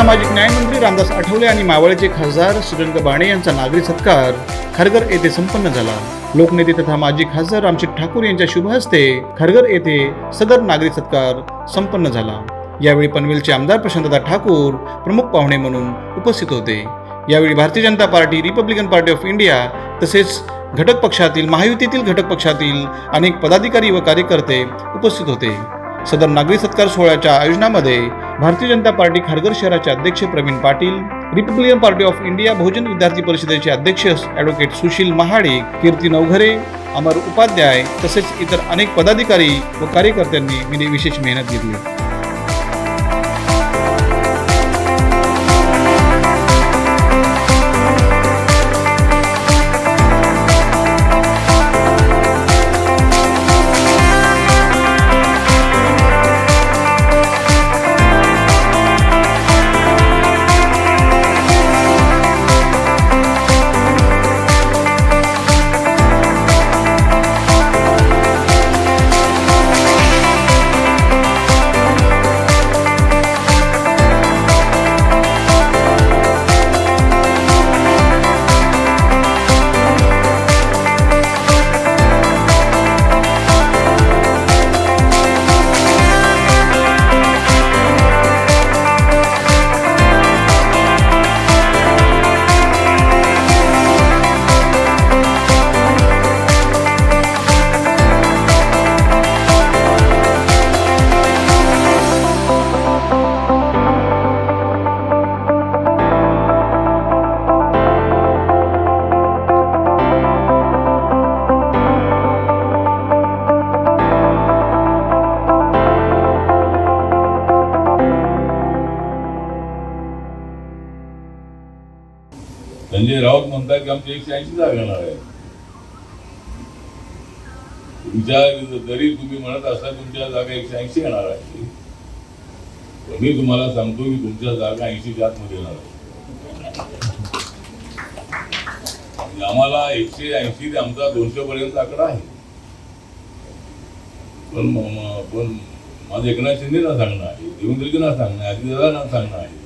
सामाजिक न्यायमंत्री रामदास आठवले आणि मावळचे खासदार सुरेंद्र बाणे यांचा नागरी सत्कार खरगर येथे संपन्न झाला. लोकनेते तथा माजी खासदार रामशेठ ठाकूर यांच्या शुभ हस्ते खरगर येथे सदर नागरी सत्कार संपन्न झाला. यावेळी पनवेलचे आमदार प्रशांतदा ठाकूर प्रमुख पाहुणे म्हणून उपस्थित होते. यावेळी Bharatiya Janata party Republican party of India तसेच घटक पक्षातील महायुतीतील घटक पक्षातील अनेक पदाधिकारी व कार्यकर्ते उपस्थित होते. सदर नागरी सत्कार सोहळ्याच्या आयोजनामध्ये भारतीय जनता पार्टी खारघर शहराचे अध्यक्ष Pravin Patil Republican party of India Bahujan Vidyarthi परिषदेचे अध्यक्ष ॲडव्होकेट सुशील महाडिक कीर्ती नवघरे अमर उपाध्याय तसेच इतर अनेक पदाधिकारी व कार्यकर्त्यांनी विशेष मेहनत घेतली. संजय राऊत म्हणतात की आमची एकशे ऐंशी जागा येणार आहे तुमच्या जरी तुम्ही म्हणत असता तुमच्या जागा एकशे ऐंशी येणार आहे पण मी तुम्हाला सांगतो की तुमच्या जागा ऐंशी आतमध्ये येणार आहे म्हणजे आम्हाला एकशे ऐंशी ते आमचा दोनशे पर्यंत आकडा आहे. पण पण माझं एकनाथ शिंदेना सांगणं आहे देवेंद्रजींना सांगणं आहे अजितदादांना सांगणं आहे.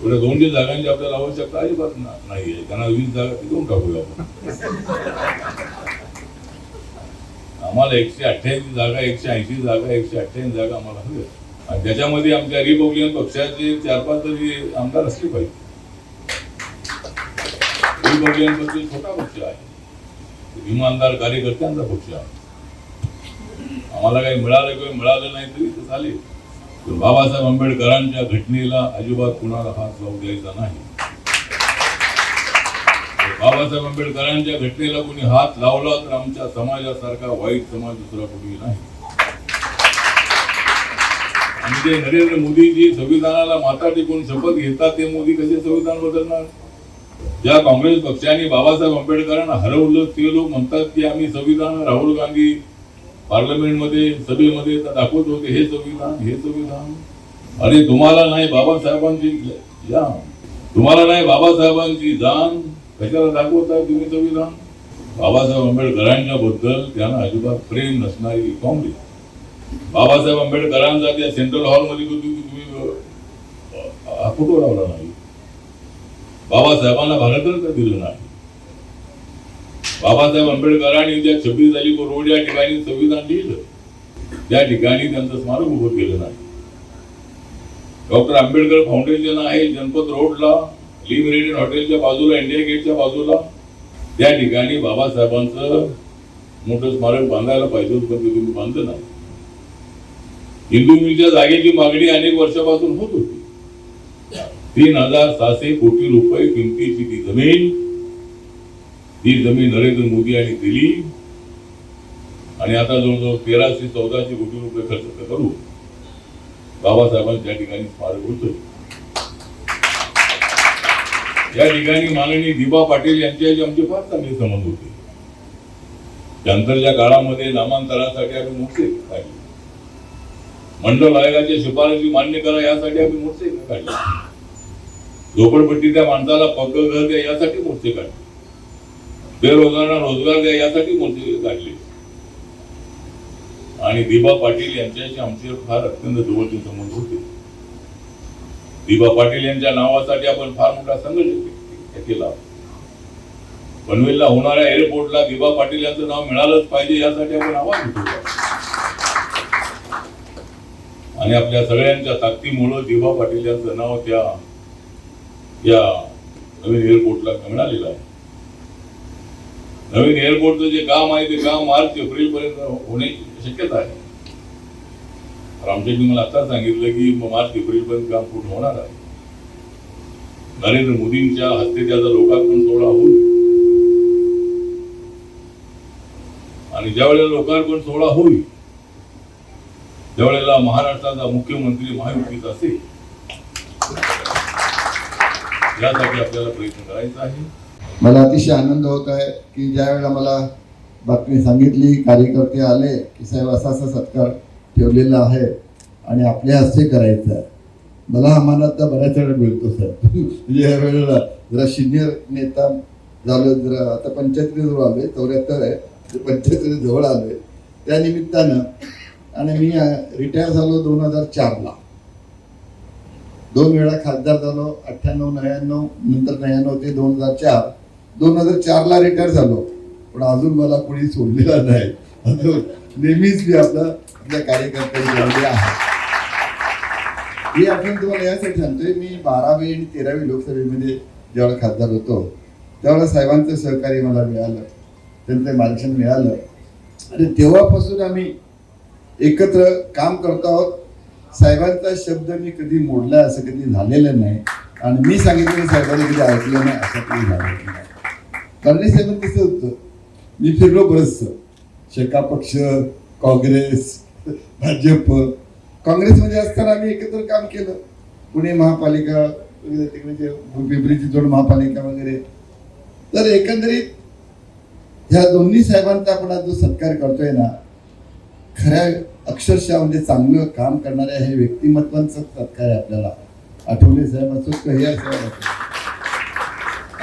म्हणजे एवढ्या दोनशे जागांची आपल्याला आवश्यकता अजिबात नाही आहे त्यांना वीस जागा टिकवून टाकूया आपण. आम्हाला एकशे अठ्ठ्याऐंशी जागा एकशे ऐंशी जागा एकशे अठ्ठ्याऐंशी जागा आम्हाला हवी आणि त्याच्यामध्ये आमच्या रिपब्लिकन पक्षाचे चार पाच तरी आमदार असले पाहिजे. रिपब्लिकन पक्ष छोटा पक्ष आहे. इमानदार कार्यकर्त्यांचा पक्ष आहे. आम्हाला काही मिळालं किंवा मिळालं नाही तरी तर चालेल. बाबासाहेब आंबेडकरांच्या घटनेला अजिबात कुणाला हात लावू द्यायचा नाही. बाबासाहेब आंबेडकरांच्या घटनेला कोणी हात लावला तर आमच्या समाजासारखा वाईट समाज दुसरा कुठेही नाही. आणि नरेंद्र मोदीजी संविधानाला माथा टेकून शपथ घेतात ते मोदी कसे संविधान बदलणार? ज्या काँग्रेस पक्षाने बाबासाहेब आंबेडकरांना हरवलं ते लोक म्हणतात की आम्ही संविधान राहुल गांधी पार्लमेंटमध्ये सभेमध्ये दाखवत होते हे संविधान हे संविधान. अरे तुम्हाला नाही बाबासाहेबांची या तुम्हाला नाही बाबासाहेबांची जाण. कशाला दाखवताय तुम्ही संविधान? बाबासाहेब आंबेडकरांच्या बद्दल त्यांना अजिबात प्रेम नसणारी काँग्रेस. बाबासाहेब आंबेडकरांचा त्या सेंट्रल हॉलमध्ये तुम्ही? तुम्ही फोटो लावला नाही. बाबासाहेबांना भारतरत्न दिलं नाही. बाबासाहेब आंबेडकरांनी ज्या छब्बीस अली रोड या ठिकाणी संविधान लिहिलं. त्या ठिकाणी त्यांचं स्मारक उभं केलं नाही. डॉक्टर आंबेडकर फाउंडेशन आहे जनपद रोडला ली मेरिडियन हॉटेलच्या बाजूला इंडिया गेटच्या बाजूला. त्या ठिकाणी बाबासाहेबांचं मोठं स्मारक बांधायला पाहिजे होतं पण ते तुम्ही बांधलं नाही. हिंदू मिलच्या जागेची मागणी अनेक वर्षापासून होत होती. तीन हजार सहाशे कोटी रुपये किमतीची ती जमीन ही जमीन नरेंद्र मोदी यांनी दिली. आणि आता जवळजवळ तेराशे चौदाशे कोटी रुपये खर्च करू. बाबासाहेबांच्या ठिकाणी स्मारक होतं. या ठिकाणी माननीय दिबा पाटील यांच्याशी आमचे फार चांगले संबंध होते. त्यानंतरच्या काळामध्ये नामांतरासाठी आम्ही मोठे काढले. मंडल आयोगाच्या शिफारशी मान्य करा यासाठी आम्ही मोर्चे काढले. झोपडपट्टी त्या माणसाला पक्क घर द्या यासाठी मोर्चे काढले. बेरोजगारांना रोजगार द्या यासाठी मोर्चे काढले? आणि दिबा पाटील यांच्याशी आमचे फार अत्यंत जवळचे संबंध होते. दिबा पाटील यांच्या नावासाठी आपण फार मोठा संघर्ष केला. पनवेलला होणाऱ्या एअरपोर्टला दिबा पाटील यांचं नाव मिळालंच पाहिजे यासाठी आपण आवाज उठवला. आणि आपल्या सगळ्यांच्या ताकदीमुळं दिबा पाटील यांचं नाव त्या या नवीन एअरपोर्टला मिळालेलं आहे. नवीन एअरपोर्टचं जे काम आहे ते काम मार्च एप्रिल पर्यंत होण्याची शक्यता आहे. रामचंद्रनी मला आता सांगितलं की मार्च एप्रिल पर्यंत काम पूर्ण होणार आहे. नरेंद्र मोदींच्या हस्ते त्याचा लोकार्पण सोहळा होईल आणि ज्या वेळेला लोकार्पण सोहळा होईल त्यावेळेला महाराष्ट्राचा मुख्यमंत्री महायुतीचा असेल यासाठी आपल्याला प्रयत्न करायचा आहे. मला अतिशय आनंद होत आहे की ज्यावेळेला मला बातमी सांगितली कार्यकर्ते आले की साहेब असा असा सत्कार ठेवलेला आहे आणि आपल्या हस्ते करायचं आहे. मला हा मानात तर बऱ्याच वेळा मिळतो साहेब. म्हणजे या वेळेला जरा सिनियर नेता झालो जरा आता पंच्याहत्तर जवळ आलोय चौऱ्याहत्तर आहे ते जवळ आलोय. त्या निमित्तानं आणि मी रिटायर झालो दोन हजार चारला. दोन वेळा खासदार झालो अठ्ठ्याण्णव नव्याण्णव नंतर नव्याण्णव ते दोन हजार चार. दोन हजार चारला रिटायर झालो. पण अजून मला कोणी सोडलेला नाही. अजून नेहमीच मी आपलं आपल्या कार्यकर्त्यांनी आहे. ही आठवण तुम्हाला यासाठी सांगतोय मी बारावी आणि तेरावी लोकसभेमध्ये ज्यावेळेला खासदार होतो त्यावेळेला साहेबांचं सहकार्य मला मिळालं. त्यांचं मार्गदर्शन मिळालं. आणि तेव्हापासून आम्ही एकत्र काम करतो आहोत. साहेबांचा शब्द मी कधी मोडला असं कधी झालेलं नाही. आणि मी सांगितलं साहेबांनी कधी ऐकलं नाही असं कधी झालेलं नाही. फडणवीस साहेबांचं कसं होतं? मी फिरलो बरंचसं. शेका पक्ष काँग्रेस भाजप. काँग्रेसमध्ये असताना आम्ही एकत्र काम केलं. पुणे महापालिका तिकडे ते पिंपरीची जोड महापालिका वगैरे. तर एकंदरीत ह्या दोन्ही साहेबांचा आपण आज जो सत्कार करतोय ना खऱ्या अक्षरशः म्हणजे चांगलं काम करणाऱ्या हे व्यक्तिमत्वांचा सत्कार आहे आपल्याला. आठवले साहेब असो हे साहेब असो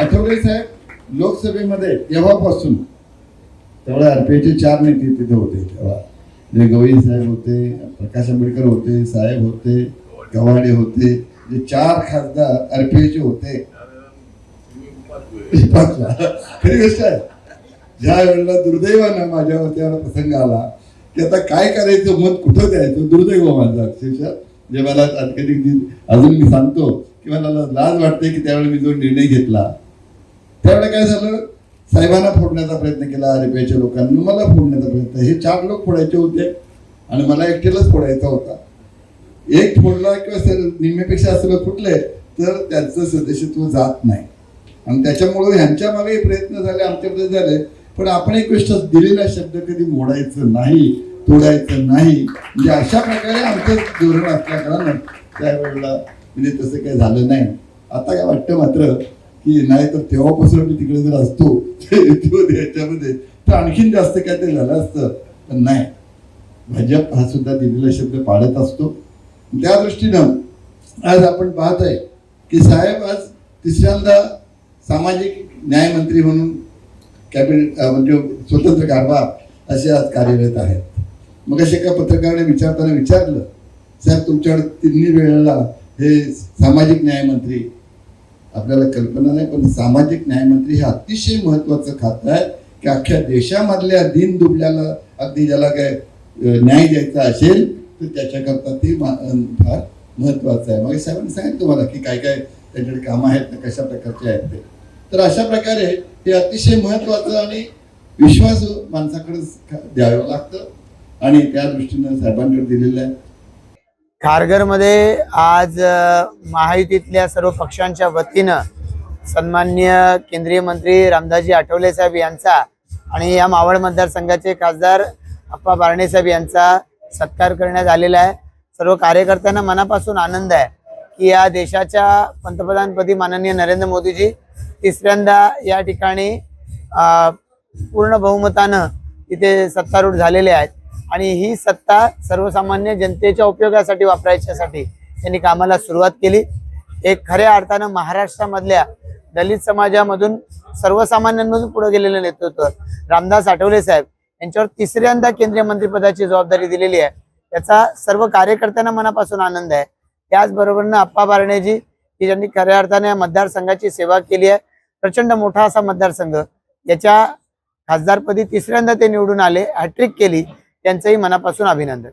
आठवले साहेब लोकसभेमध्ये तेव्हापासून तेवढ्या आरपीआयचे चार नेते तिथे होते तेव्हा. जे गवई साहेब होते प्रकाश आंबेडकर होते साहेब होते गवाडे होते जे चार खासदार आरपीआयचे होते. खरी गोष्ट आहे. ज्या वेळेला दुर्दैवानं माझ्यावर त्यावेळेला प्रसंग आला की आता काय करायचं मत कुठं द्यायचं? दुर्दैव माझं अक्षरशः. जे मला कधी अजून मी सांगतो की मला लाज वाटते की त्यावेळी मी जो निर्णय घेतला त्यावेळेला काय झालं? साहेबांना फोडण्याचा प्रयत्न केला अरेबियाच्या लोकांनी मला फोडण्याचा प्रयत्न हे चार लोक फोडायचे होते आणि मला एकटेलाच फोडायचा होता. एक फोडला किंवा सर निम्मेपेक्षा असं फुटले तर त्यांचं सदस्यत्व जात नाही. आणि त्याच्यामुळं ह्यांच्या मागे प्रयत्न झाले आमच्याकडे झाले. पण आपण एक गोष्ट दिलेला शब्द कधी मोडायचं नाही तोडायचं नाही. म्हणजे अशा प्रकारे आमचं धोरण असल्या कारणानं त्यावेळेला म्हणजे तसं काही झालं नाही. आता काय वाटतं मात्र की नाही तर तेव्हापासून मी तिकडे जर असतो. याच्यामध्ये तर आणखीन जास्त काय ते झालं असतं. पण नाही. भाजप हा सुद्धा दिलेला शब्द पाळत असतो. त्या दृष्टीनं आज आपण पाहत आहे की साहेब आज तिसऱ्यांदा सामाजिक न्यायमंत्री म्हणून कॅबिनेट म्हणजे स्वतंत्र कारभार असे आज कार्यरत आहेत. मग असे एका पत्रकाराने विचारताना विचारलं साहेब तुमच्याकडे तिन्ही वेळेला हे सामाजिक न्यायमंत्री आपल्याला कल्पना नाही पण सामाजिक न्यायमंत्री हे अतिशय महत्वाचं खातं आहे की अख्ख्या देशामधल्या दिन दुबल्याला अगदी ज्याला काय न्याय द्यायचा असेल तर त्याच्याकरता ते फार महत्वाचं आहे. मग साहेबांनी सांगितलं तुम्हाला की काय काय त्यांच्याकडे कामं आहेत ना कशा प्रकारचे आहेत ते. तर अशा प्रकारे हे अतिशय महत्वाचं आणि विश्वास माणसाकडे द्यावं लागतं. आणि त्या दृष्टीनं साहेबांकडे दिलेलं आहे. खारघरमध्ये आज महायुतीतल्या सर्व पक्षांच्या वतीनं सन्मान्य केंद्रीय मंत्री रामदासजी आठवले साहेब यांचा आणि या मावळ मतदारसंघाचे खासदार अप्पा बारणे साहेब यांचा सत्कार करण्यात आलेला आहे. सर्व कार्यकर्त्यांना मनापासून आनंद आहे की या देशाच्या पंतप्रधानपदी माननीय नरेंद्र मोदीजी तिसऱ्यांदा या ठिकाणी पूर्ण बहुमतानं इथे सत्तारूढ झालेले आहेत. आणि ही सत्ता सर्वसामान्य जनतेच्या उपयोगासाठी वापरायच्यासाठी त्यांनी कामाला सुरुवात केली. एक खऱ्या अर्थानं महाराष्ट्रामधल्या दलित समाजामधून सर्वसामान्यांमधून पुढे गेलेलं नेतृत्व रामदास आठवले साहेब यांच्यावर तिसऱ्यांदा केंद्रीय मंत्रिपदाची जबाबदारी दिलेली आहे. त्याचा सर्व कार्यकर्त्यांना मनापासून आनंद आहे. त्याचबरोबरनं अप्पा बारणेजी की ज्यांनी खऱ्या अर्थाने या मतदारसंघाची सेवा केली आहे. प्रचंड मोठा असा मतदारसंघ. याच्या खासदारपदी तिसऱ्यांदा ते निवडून आले. हॅट्रिक केली. त्यांचंही मनापासून अभिनंदन.